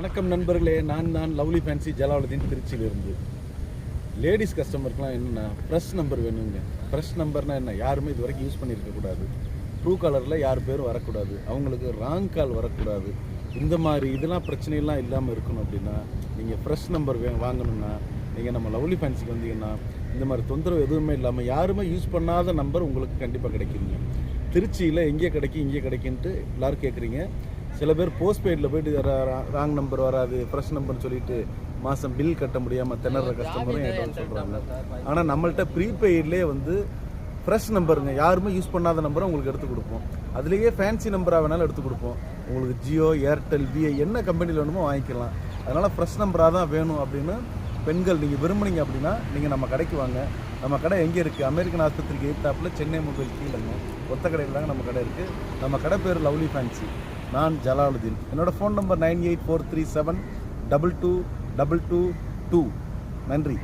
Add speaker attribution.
Speaker 1: வணக்கம் நண்பர்களே நான் தான் லவ்லி ஃபேன்சி ஜலாலுதீன் திருச்சியிலிருந்து. லேடிஸ் கஸ்டமருக்குலாம் என்னென்னா ஃப்ரெஷ் நம்பர் வேணுங்க. ஃப்ரெஷ் நம்பர்னால் என்ன? யாருமே இது வரைக்கும் யூஸ் பண்ணியிருக்கக்கூடாது ட்ரூ காலரில் யார் பேரும் வரக்கூடாது. அவங்களுக்கு ராங் கால் வரக்கூடாது. இந்த மாதிரி இதெல்லாம் பிரச்சனையெல்லாம் இல்லாமல் இருக்கணும் அப்படின்னா நீங்கள் ஃப்ரெஷ் நம்பர் வே வாங்கணும்னா நீங்கள் நம்ம லவ்லி ஃபேன்சிக்கு வந்தீங்கன்னா இந்த மாதிரி தொந்தரவு எதுவுமே இல்லாமல் யாருமே யூஸ் பண்ணாத நம்பர் உங்களுக்கு கண்டிப்பாக கிடைக்குங்க. திருச்சியில் எங்கே கிடைக்கும் இங்கே கிடைக்குன்ட்டு எல்லோரும் கேட்குறீங்க. சில பேர் போஸ்ட் பெய்டில் போயிட்டு ராங் நம்பர் வராது ஃப்ரெஷ் நம்பர் சொல்லிட்டு மாதம் பில் கட்ட முடியாமல் திணற கஸ்டமரும் என்கிட்ட சொல்கிறாங்க ஆனால் நம்மள்ட்ட ப்ரீபெய்ட்லேயே வந்து ஃப்ரெஷ் நம்பருங்க யாருமே யூஸ் பண்ணாத நம்பரை உங்களுக்கு எடுத்து கொடுப்போம். அதுலேயே ஃபேன்சி நம்பராக வேணாலும் எடுத்து கொடுப்போம். உங்களுக்கு ஜியோ ஏர்டெல் பிஐ என்ன கம்பெனியில் வேணுமோ வாங்கிக்கலாம். அதனால் ஃப்ரெஷ் நம்பராக தான் வேணும் அப்படின்னு பெண்கள் நீங்கள் விரும்புனீங்க அப்படின்னா நீங்கள் நம்ம கடைக்கு வாங்க. நம்ம கடை எங்கே இருக்குது அமெரிக்கன் ஆஸ்பத்திரிக்கு எய்த்தாப்பில் சென்னை மொபைல் கீழேங்க. ஒத்த கடையில் தாங்க நம்ம கடை இருக்குது நம்ம கடை பேர் லவ்லி ஃபேன்சி. நான் ஜலாலுதீன். என்னோடய phone number nine eight four three seven double two double two two நன்றி.